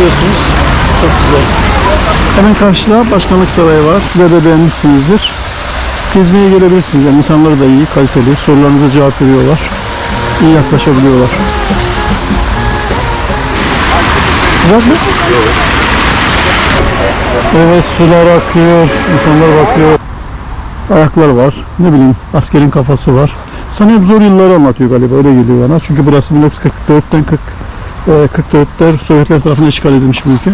görüyorsunuz. Çok güzel. Hemen karşıda başkanlık sarayı var. Size de beğenmişsinizdir. Gezmeye gelebilirsiniz. Yani insanları da iyi, kaliteli. Sorularınıza cevap veriyorlar. İyi yaklaşabiliyorlar. Sıcak mı? Evet sular akıyor, insanlar bakıyor. Ayaklar var, ne bileyim askerin kafası var. Sana hep zor yılları anlatıyor galiba öyle geliyor bana. Çünkü burası 1944'ten 40, e, 44'ler Sovyetler tarafından işgal edilmiş bir ülke.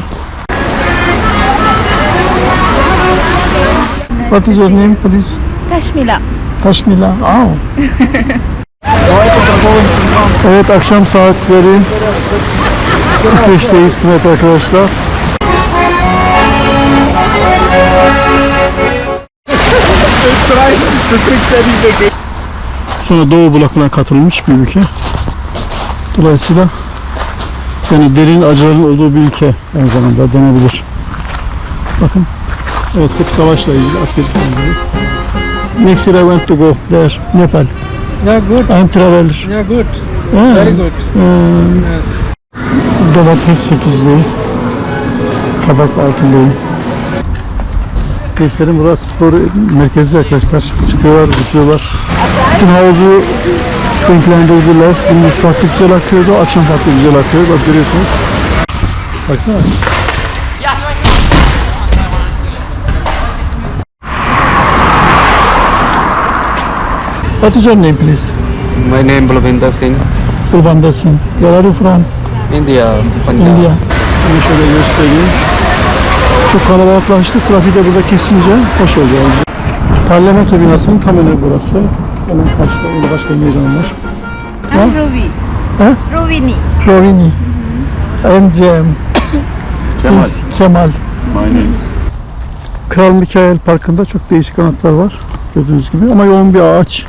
What is your name please? Tashmila. Taşmila. Aa. evet akşam saatleri 45'teyiz kıymetli arkadaşlar. Sonra Doğu blokuna katılmış bir ülke. Dolayısıyla yani derin acıların olduğu bir ülke aynı zamanda denebilir. Bakın. Evet hep savaşla ilgili askeri konuları. Next year I want to go there, Nepal. Yeah, good. I'm traveler. Yeah, good. Ha, Very good. e, Yes. domates 8'li, kabak altındayım. Gençlerin burası spor merkezi arkadaşlar. Çıkıyorlar, zıplıyorlar. Bütün havuzu renklendirdiler. Gündüz farklı güzel akıyordu, akşam farklı güzel akıyor. Bak görüyorsunuz. Baksana. What is your name please? My name Balvinder Singh, Ulbanda Singh. Where are you from? India, Punjab. India. Bunu şöyle göstereyim. Çok kalabalıklaştı. Trafiği de burada kesince hoş. Yani. Parlamento binasının tam önü burası. Hemen karşıda yine başka bir meydan var. I'm Ruby. Huh? Rovini. Rovini. I'm Cem. Kemal. Biz Kemal. My name. Kral Mikael Parkı'nda çok değişik kanatlar var. Gördüğünüz gibi. Ama yoğun bir ağaç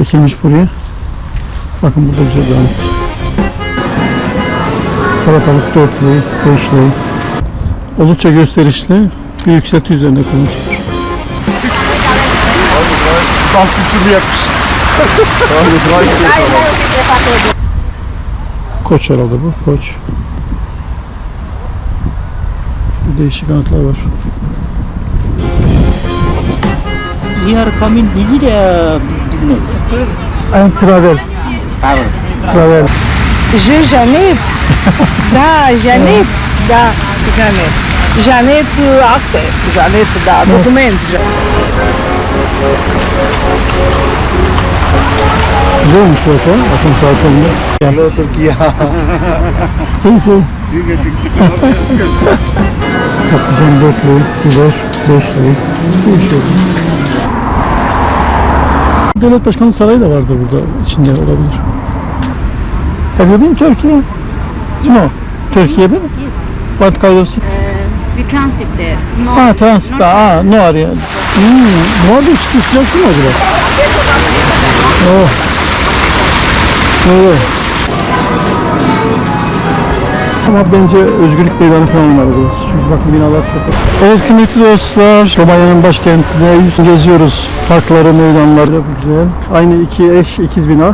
ekilmiş buraya. Bakın burada güzel bir ağaç. Salatalık dörtlü, beşli. Oldukça gösterişli. Bir yükselti üzerine kurmuş. Voor de apps. Koç herhalde bu. Koç. Değişik kanatlar var. You are coming visit uh, bus- business. I'm travel. Travel. Travel. Je Janet. da, Janet. Da, Janet. Janet acte. Janet, da, document. Güzelmiş burası. ha, Akşam saatlerinde. Hello Turkey. Sayı sayı. Patlıcan dörtlü, biber beşli. Değişiyor. Devlet Başkanı Sarayı da vardır burada. içinde olabilir. Have you been Turkey? No. Türkiye'de mi? Yes. What kind of city? Uh, we transit there. No, Ha transit. Aa no area. Hmm. İçki sıcak su mu acaba? Oh. Evet. Ama bence özgürlük meydanı falan var burası. Çünkü bakın binalar çok Evet kıymetli dostlar, Romanya'nın başkentindeyiz. Geziyoruz parkları, meydanları. Çok güzel. Aynı iki eş, ikiz bina.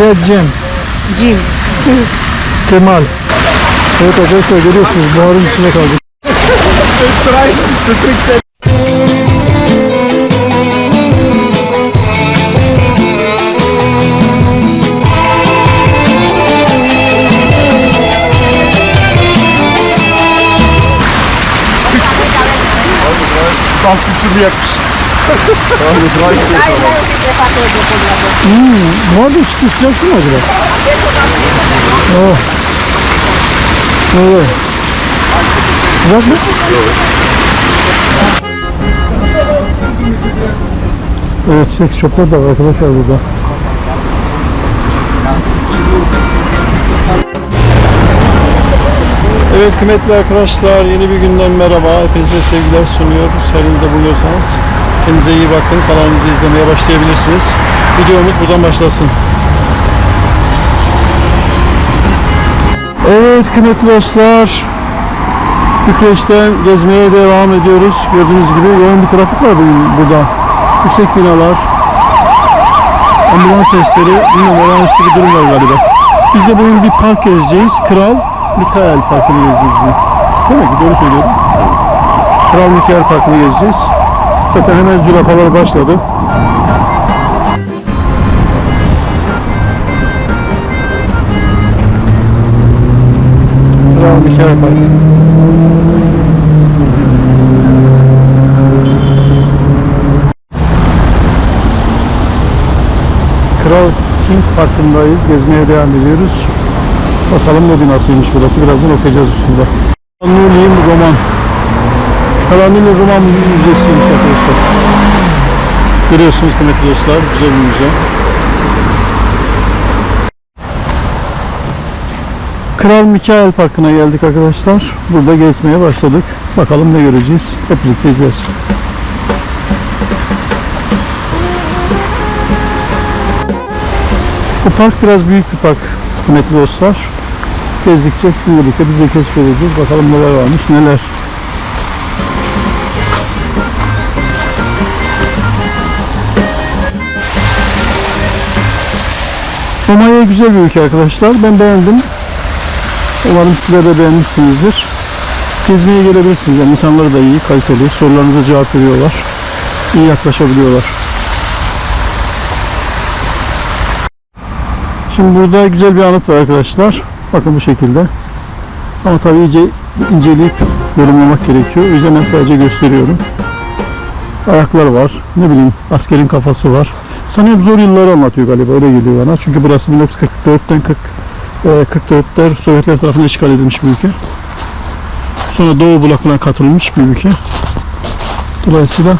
Ya Cem, Jim. Kemal. Evet arkadaşlar görüyorsunuz buharın içine kaldık. De apps. Hmm, bu arada mu acaba? Oh. Evet. Sıcak mı? Evet, seks shoplar da var arkadaşlar burada. Evet kıymetli arkadaşlar yeni bir günden merhaba. Hepinize sevgiler sunuyoruz. Her yılda buluyorsanız. Kendinize iyi bakın. Kanalımızı izlemeye başlayabilirsiniz. Videomuz buradan başlasın. Evet kıymetli dostlar. Bükreş'ten gezmeye devam ediyoruz. Gördüğünüz gibi yoğun bir trafik var bugün burada. Yüksek binalar, ambulans sesleri, bilmiyorum olağanüstü bir durum var galiba. Biz de bugün bir park gezeceğiz. Kral Mikael Parkı'nı gezeceğiz bugün. Değil mi? Doğru söylüyorum. Kral Mikael Parkı'nı gezeceğiz. Zaten hemen zürafalar başladı. Kral Mikael Parkı. Kral King Parkı'ndayız. Gezmeye devam ediyoruz. Bakalım ne binasıymış burası. Birazdan okuyacağız üstünde. Kalanuni'nin roman. Kalanuni'nin roman müzesiymiş arkadaşlar. Görüyorsunuz kıymetli dostlar. Güzel bir müze. Kral Mikael Parkı'na geldik arkadaşlar. Burada gezmeye başladık. Bakalım ne göreceğiz. Hep birlikte izleriz. Bu park biraz büyük bir park kıymetli dostlar. Gezdikçe sizinle birlikte biz de keşfedeceğiz. Bakalım neler varmış neler. Romanya güzel bir ülke arkadaşlar. Ben beğendim. Umarım sizler de beğenmişsinizdir. Gezmeye gelebilirsiniz. Yani insanları da iyi, kaliteli. Sorularınıza cevap veriyorlar. İyi yaklaşabiliyorlar. Şimdi burada güzel bir anıt var arkadaşlar. Bakın bu şekilde. Ama tabii iyice inceleyip yorumlamak gerekiyor. Ben sadece gösteriyorum. Ayaklar var. Ne bileyim askerin kafası var. Sanıyorum zor yılları anlatıyor galiba öyle geliyor bana. Çünkü burası 1944'ten 40 e, 44'ler Sovyetler tarafından işgal edilmiş bir ülke. Sonra Doğu blokuna katılmış bir ülke. Dolayısıyla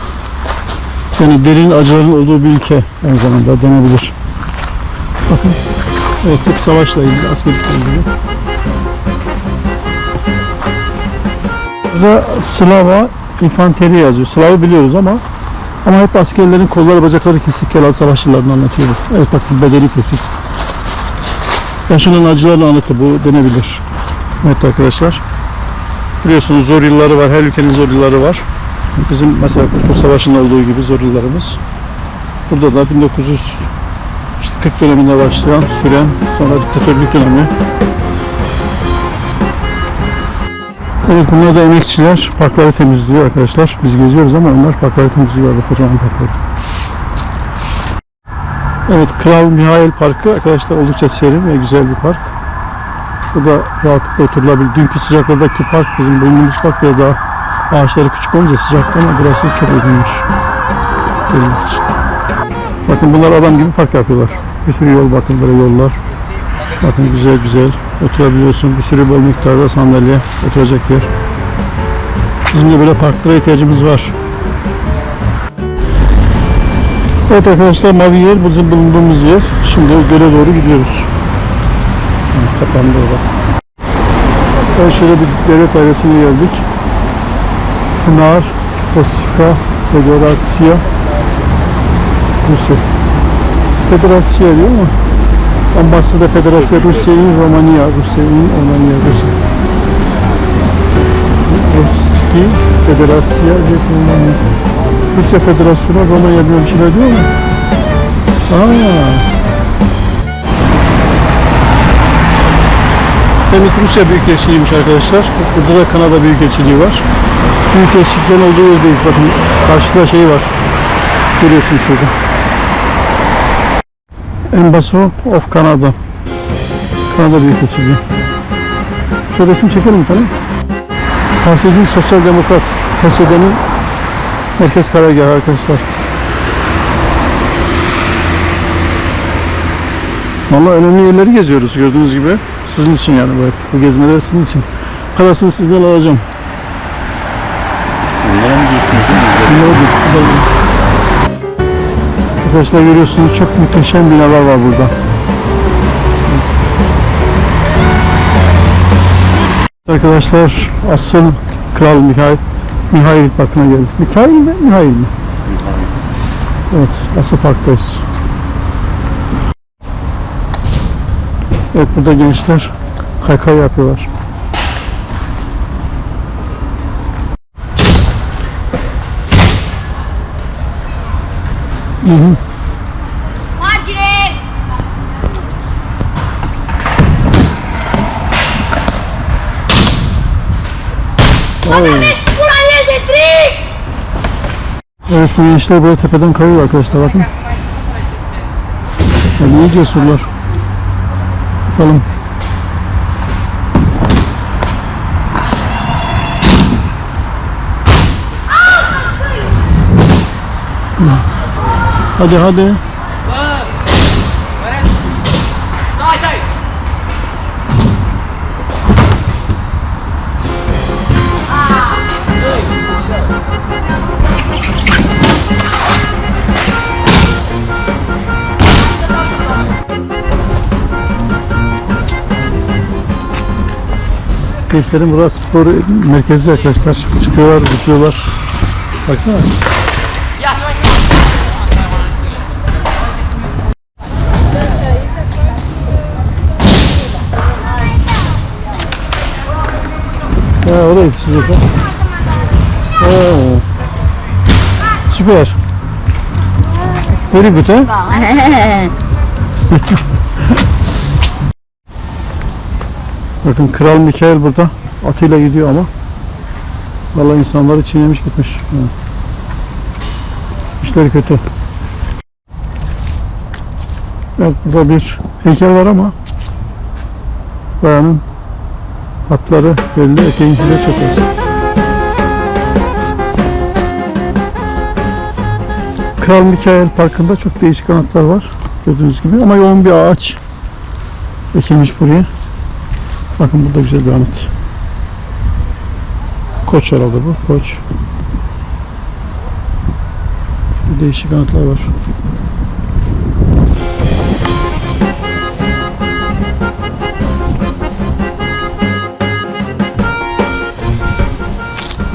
yani derin acıların olduğu bir ülke aynı zamanda denebilir. Bakın Evet, hep savaşla ilgili, askerlikle ilgili. Burada Slava infanteri yazıyor. Slav'ı biliyoruz ama ama hep askerlerin kolları bacakları kesik Kemal savaşçılarını anlatıyor. Evet bak bedeni kesik. Yaşanan acılarla anlatı bu denebilir. Evet arkadaşlar. Biliyorsunuz zor yılları var. Her ülkenin zor yılları var. Bizim mesela Kurtuluş Savaşı'nın olduğu gibi zor yıllarımız. Burada da 1900 işte 40 döneminde başlayan, süren, sonra diktatörlük dönemi. Evet bunlar da emekçiler parkları temizliyor arkadaşlar. Biz geziyoruz ama onlar parkları temizliyor. Bak kocaman parkları. Evet Kral Mihail Parkı arkadaşlar oldukça serin ve güzel bir park. Bu da rahatlıkla oturulabilir. Dünkü sıcaklardaki park bizim bulunduğumuz park biraz daha ağaçları küçük olunca sıcaktı ama burası çok uygunmuş. Bakın bunlar adam gibi park yapıyorlar. Bir sürü yol bakın böyle yollar. Bakın güzel güzel oturabiliyorsun. Bir sürü bol miktarda sandalye, oturacak yer. Bizim de böyle parklara ihtiyacımız var. Evet arkadaşlar mavi yer bizim bulunduğumuz yer. Şimdi göle doğru gidiyoruz. Kapandı orada. Evet şöyle bir devlet dairesine geldik. Pınar, Kosika, Federatsiya, Rusya. Federasya diyor mu? Ambassada Federasya Rusya'nın Romanya, Rusya'nın Romanya, Rusya. Ruski Federasya ve Romanya. Rusya Federasyonu Romanya bir şeyler diyor mu? Aa. Demek ki Rusya Büyükelçiliğiymiş arkadaşlar. Burada da Kanada Büyükelçiliği var. Büyükelçiliklerin olduğu yerdeyiz. Bakın karşıda şey var. Görüyorsun şurada. Embassy of Canada. Kanada Büyükelçiliği. Şöyle resim çekelim tane. Partili Sosyal Demokrat PSD'nin merkez karargahı arkadaşlar. Vallahi önemli yerleri geziyoruz gördüğünüz gibi. Sizin için yani bu hep. Bu gezmeler sizin için. Parasını sizden alacağım. Bunlara mı diyorsunuz? Arkadaşlar görüyorsunuz çok muhteşem binalar var burada. Arkadaşlar asıl Kral Mihail Mihail Parkı'na geldik. Mihail mi? Mihail mi? Evet, asıl parktayız. Evet, burada gençler kaykay yapıyorlar. Hı hı. Marcine! Oy. Evet bu gençler böyle tepeden kayıyor arkadaşlar bakın. Yani iyice surlar. Bakalım. Hadi hadi. Gençlerin burası spor merkezi arkadaşlar. Çıkıyorlar, zıplıyorlar. Baksana. Ha, o da ipsiz yok. ha. Süper. Very good ha? Bakın Kral Mikael burada atıyla gidiyor ama Vallahi insanları çiğnemiş gitmiş. Ha. İşleri kötü. Evet burada bir heykel var ama bayanın hatları belli, çok az. Kral Mikael Parkı'nda çok değişik anıtlar var. Gördüğünüz gibi ama yoğun bir ağaç ekilmiş buraya. Bakın burada güzel bir anıt. Koç herhalde bu. Koç. Değişik anıtlar var.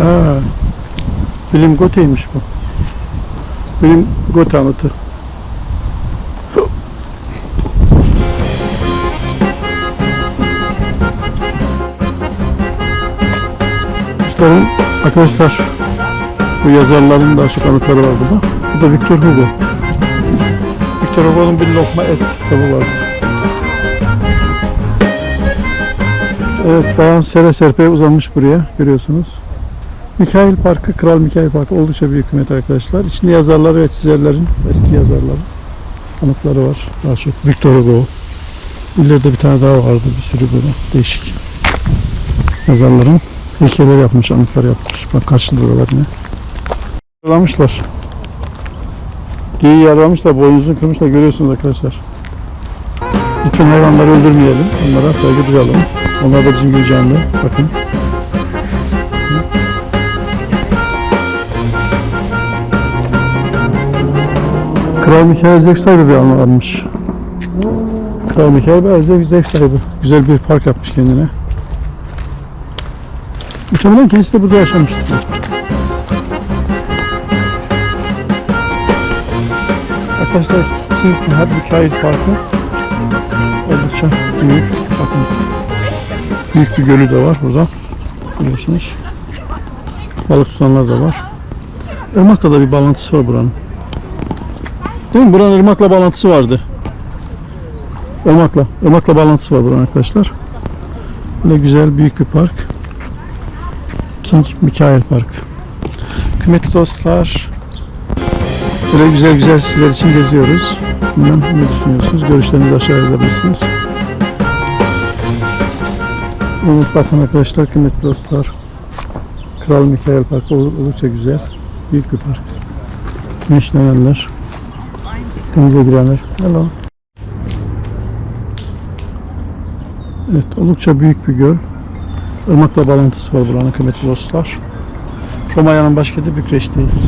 Ha, Bilim Gote'ymiş bu. Bilim Gote anıtı. Arkadaşların, arkadaşlar bu yazarların daha çok anıtları var burada. Bu da Victor Hugo. Victor Hugo'nun bir lokma et kitabı var. Evet, bayan sere serpe uzanmış buraya görüyorsunuz. Mikail Parkı, Kral Mikail Parkı oldukça büyük kıymet arkadaşlar. İçinde yazarlar ve çizerlerin, eski yazarların anıtları var. Daha çok Victor Hugo. İleride bir tane daha vardı bir sürü böyle değişik yazarların heykeller yapmış, anıtlar yapmış. Bak var yine. Yaralamışlar. Geyiği yaralamışlar, boynuzunu kırmışlar görüyorsunuz arkadaşlar. Lütfen hayvanları öldürmeyelim. Onlara saygı duyalım. Onlar da bizim gibi canlı. Bakın. Kral Mikail zevk sahibi bir anı almış. Kral Mikail bir zevk, zevk sahibi. Güzel bir park yapmış kendine. Muhtemelen kendisi de burada yaşamıştır. Arkadaşlar King Nihat Mikail Parkı oldukça büyük. Bakın büyük bir gölü de var burada. Görüyorsunuz. Balık tutanlar da var. Irmak'la da bir bağlantısı var buranın. Değil mi? Buranın Irmak'la bağlantısı vardı. Irmak'la. Irmak'la bağlantısı var buranın arkadaşlar. Böyle güzel büyük bir park. King Mikael Park. Kıymetli dostlar, böyle güzel güzel sizler için geziyoruz. Bilmem ne düşünüyorsunuz? Görüşlerinizi aşağıya yazabilirsiniz. Evet bakın arkadaşlar, kıymetli dostlar. Kral Mikael Parkı ol- oldukça güzel. Büyük bir park. Güneşlenenler. Denize girenler. Hello. Evet, oldukça büyük bir göl. Irmak'la bağlantısı var buranın kıymetli dostlar. Romanya'nın başkenti Bükreş'teyiz.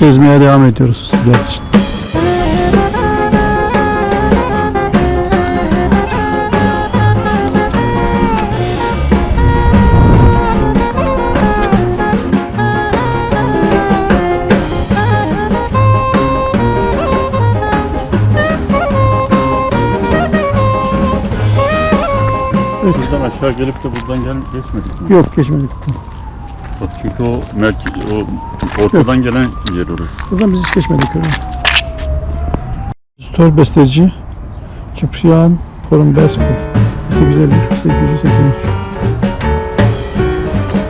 Gezmeye devam ediyoruz sizler için. Buradan aşağı gelip de buradan gel geçmedik mi? Yok geçmedik. Bak çünkü o merke o ortadan gelen yer orası. Buradan biz hiç geçmedik öyle. Stol besteci Kiprian Porumbescu 853 883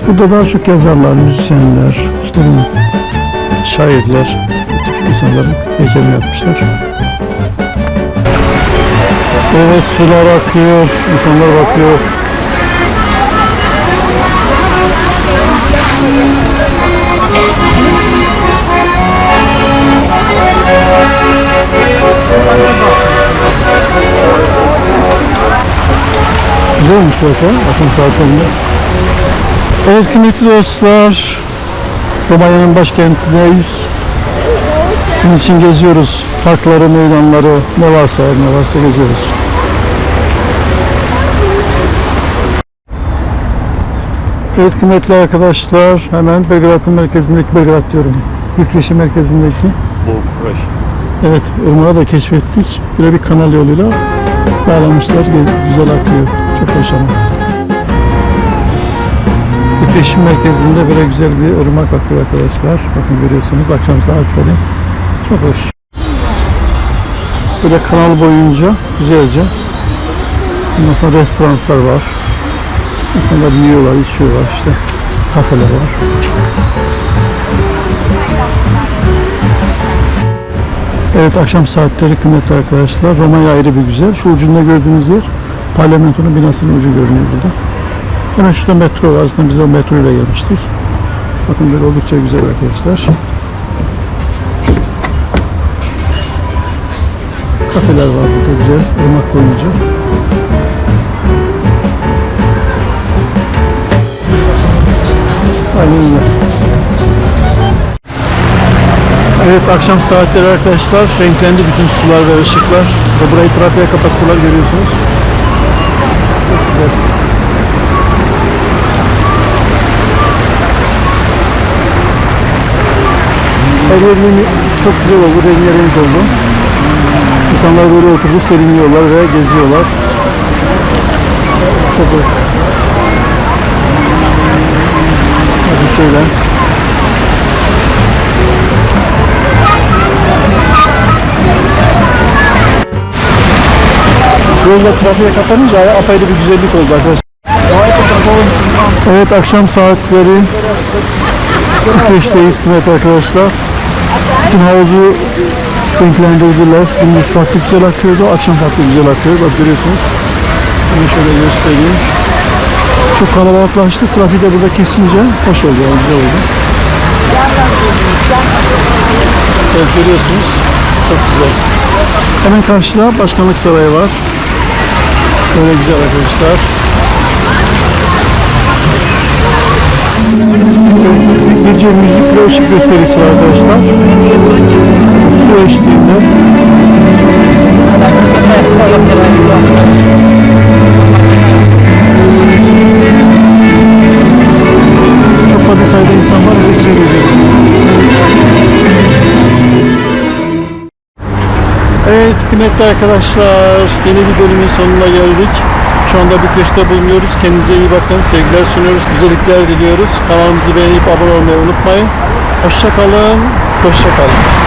Burada daha çok yazarlar, müzisyenler, işte şairler, bu tip insanların heykelini yapmışlar. Evet sular akıyor, insanlar bakıyor. Güzelmiş burası, akım saatlerinde. Evet kıymetli dostlar, Romanya'nın başkentindeyiz. Sizin için geziyoruz. Parkları, meydanları, ne varsa ne varsa geziyoruz. Evet kıymetli arkadaşlar, hemen Belgrad'ın merkezindeki, Belgrad diyorum, Bükreşi merkezindeki Bu fresh. Evet, ırmağı da keşfettik. Böyle bir kanal yoluyla bağlamışlar. Güzel akıyor. Çok hoş ama. Bükreşim merkezinde böyle güzel bir ırmak akıyor arkadaşlar. Bakın görüyorsunuz akşam saatleri. Çok hoş. Böyle kanal boyunca güzelce. Ondan sonra restoranlar var. İnsanlar yiyorlar, içiyorlar işte. Kafeler var. Evet akşam saatleri kıymetli arkadaşlar. Romanya ayrı bir güzel. Şu ucunda gördüğünüz yer parlamentonun binasının ucu görünüyor burada. Hemen şurada metro var. Aslında biz de metro ile gelmiştik. Bakın böyle oldukça güzel arkadaşlar. Kafeler var burada güzel. Irmak boyunca. Evet akşam saatleri arkadaşlar renklendi bütün sular ve ışıklar ve burayı trafiğe kapattılar görüyorsunuz. Çok güzel. Her yer yeni- çok güzel oldu, rengarenk oldu. İnsanlar böyle oturdu, serinliyorlar ve geziyorlar. Çok hoş. Şöyle. Yolda trafiğe kapanınca apayrı bir güzellik oldu arkadaşlar. Evet akşam saatleri 45'teyiz kıymetli arkadaşlar. Bütün havuzu renklendirdiler. Gündüz farklı güzel akıyordu, akşam farklı güzel akıyor. Bak görüyorsunuz. Bunu şöyle göstereyim. Çok kalabalıklaştı. Trafiği de burada kesince hoş oldu, yani güzel oldu. Evet görüyorsunuz. Çok güzel. Hemen karşıda başkanlık sarayı var. Böyle güzel arkadaşlar. Gece müzik ve ışık gösterisi var arkadaşlar. Su eşliğinde. Kıymetli arkadaşlar yeni bir bölümün sonuna geldik. Şu anda Bükreş'te bulunuyoruz. Kendinize iyi bakın. Sevgiler sunuyoruz. Güzellikler diliyoruz. Kanalımızı beğenip abone olmayı unutmayın. Hoşça kalın. Hoşça kalın.